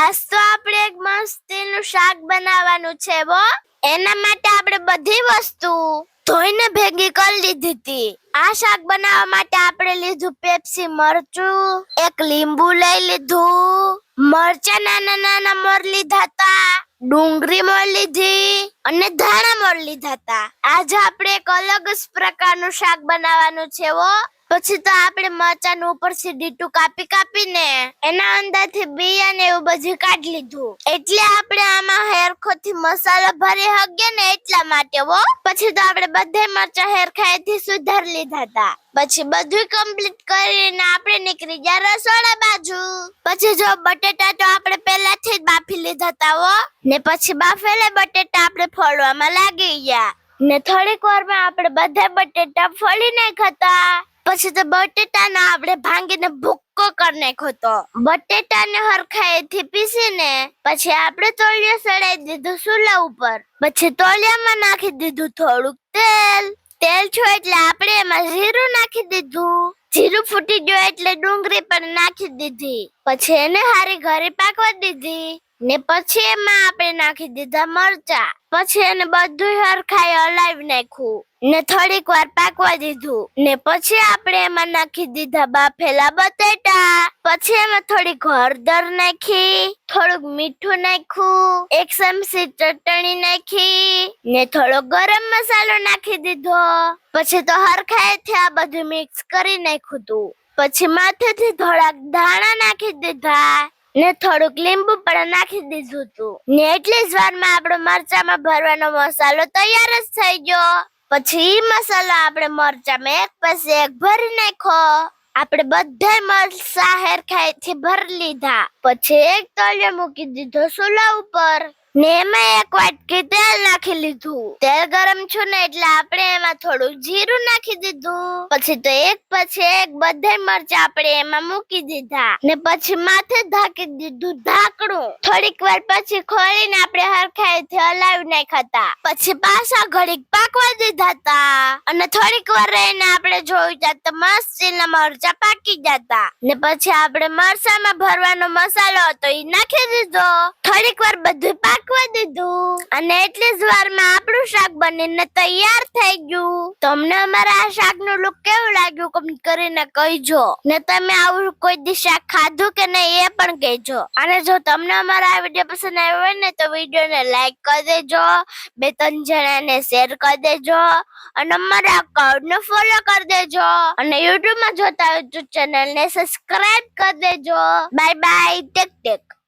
આજ તો આપણે એક મસ્તીનું શાક બનાવવાનું છે વો એના માટે આપણે બધી વસ્તુ ધોઈને ભેગી કરી લીધી હતી. આ શાક બનાવવા માટે આપણે લીધું પેપ્સી, મરચું, એક લીંબુ લઈ લીધું. મરચા નાના નાના મોર લીધા હતા, ડુંગળી મોર લીધી અને ધાણા મોર લીધા હતા. આજે આપણે એક અલગ જ પ્રકારનું શાક બનાવવાનું છે વો પછી તો આપણે મરચાનું ઉપરથી ડીટું કાપી કાપીને એના અંદરથી બિયા ને એવું બધું કાઢી લીધું. એટલે આપણે આમાં હેરખોથી મસાલો ભરી હગે ને એટલા માટે હો. પછી તો આપણે બધે મરચા હેરખાઈથી સુધારી લીધા હતા. પછી બધું કમ્પ્લીટ કરીને આપણે નીકળી ગયા રસોડા બાજુ. પછી જો બટેટા તો આપણે પહેલાથી જ બાફી લીધા હતા હો. ને પછી બાફેલા બટેટા આપણે ફોડવામાં લાગી ગયા. ને થોડીક વારમાં આપણે બધા બટેટા ફોડી નાખ્યા હતા પછી તો બટેટાને આપણે ભાંગીને ભૂક્કો કરી નાખ્યો તો. બટેટાને પીસી પીસીને પછી આપણે તોલિયા સડાઈ દીધું ચૂલા ઉપર. પછી તોલિયામાં નાખી દીધું થોડુંક તેલ. તેલ છો એટલે આપણે એમાં જીરું નાખી દીધું. જીરું ફૂટી ગયું એટલે ડુંગળી પણ નાખી દીધી. પછી એને હારી ઘરે પાકવા દીધી. ને પછી એમાં આપણે નાખી દીધા મરચા. પછી એને બધું હરખાઈ હલાવી નાખ્યું ને થોડીક વાર પાકવા દીધું ને પછી આપણે એમાં નાખી દીધા બાફેલા બટેટા. પછી એમાં થોડીક હળદર નાખી, થોડુંક મીઠું નાખ્યું, એક ચમચી ચટણી નાખી ને થોડો ગરમ મસાલો નાખી દીધો. પછી તો હરખાઈ આ બધું મિક્સ કરી નાખ્યું તું. પછી માથેથી થોડાક ધાણા નાખી દીધા. ને થોડુંક લીંબુ પણ નાખી દીધું હતું ને એટલી જ વારમાં આપણો મરચામાં ભરવાનો મસાલો તૈયાર જ થઈ ગયો. પછી મસાલો આપણે મરચામાં એક પછી એક ભરી નાખો. આપણે બધા મરચા હેરખાઈથી ભરી લીધા. પછી એક તળિયો મૂકી દીધો ચૂલા ઉપર. ને એમાં એક વાટકી તેલ નાખી લીધું. તેલ ગરમ છું ને એટલે આપણે એમાં થોડું જીરું નાખી દીધું. પછી તો એક પછી એક બધે મરચા આપણે એમાં મૂકી દીધા. ને પછી માથે ઢાંકી દીધું ઢાંકણું. થોડીક વાર પછી ખોલીને આપણે હરખાઈથી હલાવી નાખ્યા પછી પાછા ઘડીક પાકવા દીધા હતા. અને થોડીક વાર રહીને આપણે જોયું તો મસ્તીના મરચા પાકી જતા ને પછી આપણે મરચામાં ભરવાનો મસાલો હતો એ નાખી દીધો. થોડીક વાર બધું પાકવા દીધું. અને એટલી જ વારમાં આપણું શાક બનીને તૈયાર થઈ ગયું. તમને અમારા આ શાકનું લુક કેવું લાગ્યું કમેન્ટ કરીને કહીજો. ને તમે આવું કોઈ દી શાક ખાધું કે નહીં એ પણ કહેજો. અને જો તમને અમારા આ વીડિયો પસંદ આવ્યો હોય ને તો વિડીયોને લાઈક કરી દેજો. બે ત્રણ જણાને શેર કરી દેજો. અને અમારા અકાઉન્ટને ફોલો કરી દેજો. અને યુટ્યુબમાં જોતા હોય તો ચેનલને સબસ્ક્રાઇબ કરી દેજો. Bye bye take take.